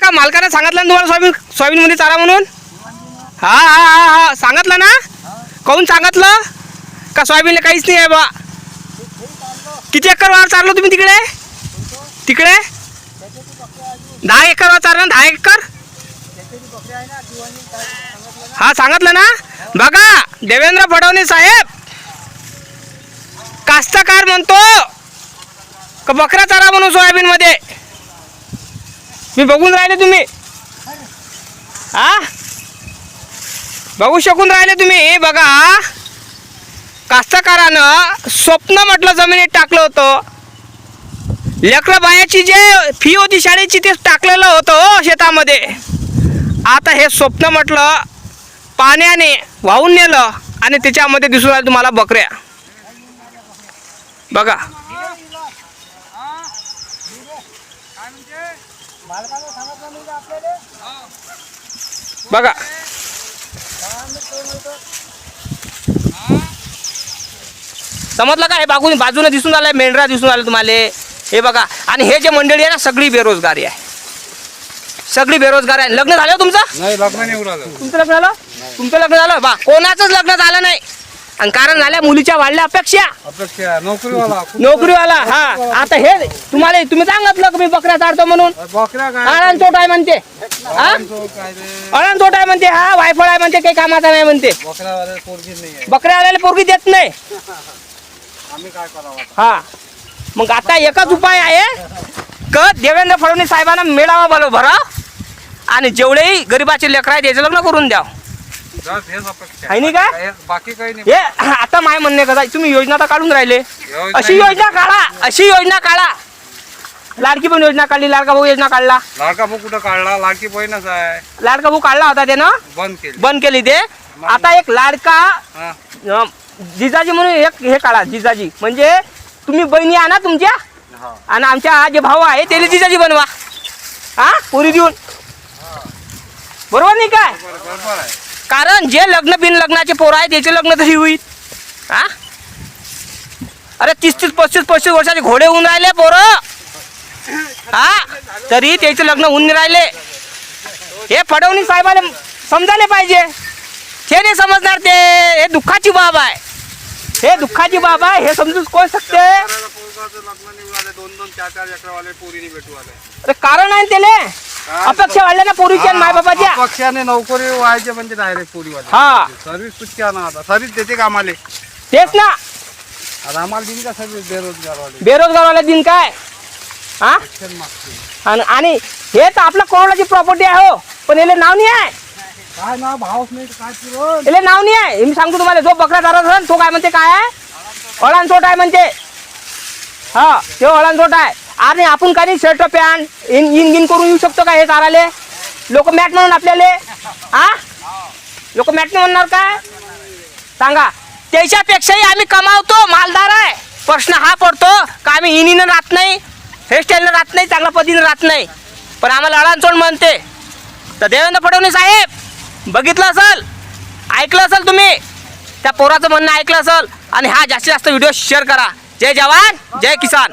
का मालकानं सांगितलं ना तुम्हाला सोयाबीन सोयाबीनमध्ये चारा म्हणून? हा हा हा हा. सांगितलं ना? काहून सांगितलं? का सोयाबीनला काहीच नाही आहे बा? किती एकर वार चारलं तुम्ही तिकडे? तिकडे? दहा एकर वार चारलं दहा एकर? हा सांगितलं ना? बघा देवेंद्र फडणवीस साहेब कास्तकार म्हणतो का बकरा चारा म्हणून सोयाबीन मध्ये मी बघून राहिले तुम्ही. आ? बघू शकून राहिले तुम्ही. बघा. कास्तकारानं स्वप्न म्हटलं जमिनीत टाकलं होतं. लेकरं बायाची जे फी होती शाळेची ते टाकलेलं होतं हो शेतामध्ये. आता हे स्वप्न म्हटलं पाण्याने वाहून नेलं आणि त्याच्यामध्ये दिसून आलं तुम्हाला बकऱ्या. बघा. बघा. समजलं का? हे बाजूने बाजूने दिसून आलंय मेंढरा दिसून आलं तुम्हाला. हे बघा. आणि हे जे मंडळी आहे ना सगळी बेरोजगारी आहे. सगळी बेरोजगार आहे. लग्न झालं हो तुमचं? नाही लग्न नाही उडालं तुमचं लग्न झालं? तुमचं लग्न झालं? बा कोणाचंच लग्न झालं नाही. आणि कारण झाल्या मुलीच्या वाढल्या अपेक्षा. अपेक्षा नोकरीवाला. नोकरीवाला हा. आता हे तुम्हाला तुम्ही सांगितलं की मी बकऱ्या चारतो म्हणून. बकऱ्या काय? चोट आहे म्हणते. हा? अळण चोट आहे म्हणते हा. वायफळ आहे म्हणते काही कामाचा नाही म्हणते. बकऱ्यावाले पोरगी नाही आहे. बकऱ्या आल्याला पोरगी देत नाही. आम्ही काय करावं आता? हा. मग आता एकच उपाय आहे. क देवेंद्र फडणवीस साहेबांना मेळावा बोलव भरा आणि जेवढेही गरीबाचे लेकर आहेत त्याचं लग्न करून द्या आहे नाही का? काय- बाकी काही नाही. हे आता माय म्हणणे कसा तुम्ही योजना तर काढून राहिले. अशी योजना काढा अशी योजना काढा. लाडकी पण योजना काढली लाडका भाऊ योजना काढला. लाडका भाऊ कुठं काढला? लाडकी बहीणच आहे. लाडका भाऊ काढला होता त्यानं? बंद केली. बंद केली ते. आता एक लाडका जिजाजी म्हणून एक हे काढा जिजाजी. म्हणजे तुम्ही बहिणी आणा तुमच्या. आणि आमच्या जे भाऊ आहे त्याला जिजाजी बनवा. हा? पुरी देऊन. बरोबर नाही काय? बरोबर बरोबर आहे. कारण जे लग्न बिन लग्नाचे पोरं आहे त्याचे लग्न तरी होईल. हा अरे तीस तीस पस्तीस पस्तीस वर्षाचे घोडे होऊन राहिले पोरं. हा तरी त्याचे लग्न होऊन राहिले. हे फडवणीस साहेबाला समजायला पाहिजे. ते नाही समजणार ते. हे दुःखाची बाब आहे. हे दुःखाची बाब आहे. हे समजून कोण शकते अरे कारण आहे त्याले. अपेक्षा वाढल्या ना पोरीच्या आणि मायबापाच्या पक्षाने नोकरी व्हायचे म्हणजे डायरेक्ट पोरीवाले. हा. सर्व्हिस कुठची आणा आता? सर्व्हिस देते का आम्हाला? तेच ना. आता आम्हाला देईन का सर्व्हिस बेरोजगारवाले? बेरोजगारवाले दिन काय? हा शिक्षण मागते आणि आणि हे तर आपलं करोडाची प्रॉपर्टी आहे हो. पण याला नाव नाही आहे. काय ना भावच नाही तर काय पुरवण याला नाव नाही आहे. हे मी सांगतो तुम्हाला जो बकरा चारत असेल तो काय म्हणते काय आहे? अळांचोट आहे म्हणते. हा तो अळांचोट आहे. आणि आपण काही शर्ट पॅन्ट इन इन गिन करून येऊ शकतो का हे चाराले लोक मॅट म्हणून आपल्याला? हा लोक मॅट नाही म्हणणार काय? सांगा. त्याच्यापेक्षाही आम्ही कमावतो मालदार आहे. प्रश्न हा पडतो का आम्ही इनीनं राहत नाही हेअरस्टाईलनं राहत नाही चांगल्या पद्धतीनं राहत नाही. पण आम्हाला अळांचोट म्हणते. तर देवेंद्र फडणवीस साहेब बघितलं असेल ऐकलं असेल तुम्ही त्या पोराचं म्हणणं ऐकलं असेल. आणि हा जास्तीत जास्त व्हिडिओ शेअर करा. जय जवान जय किसान.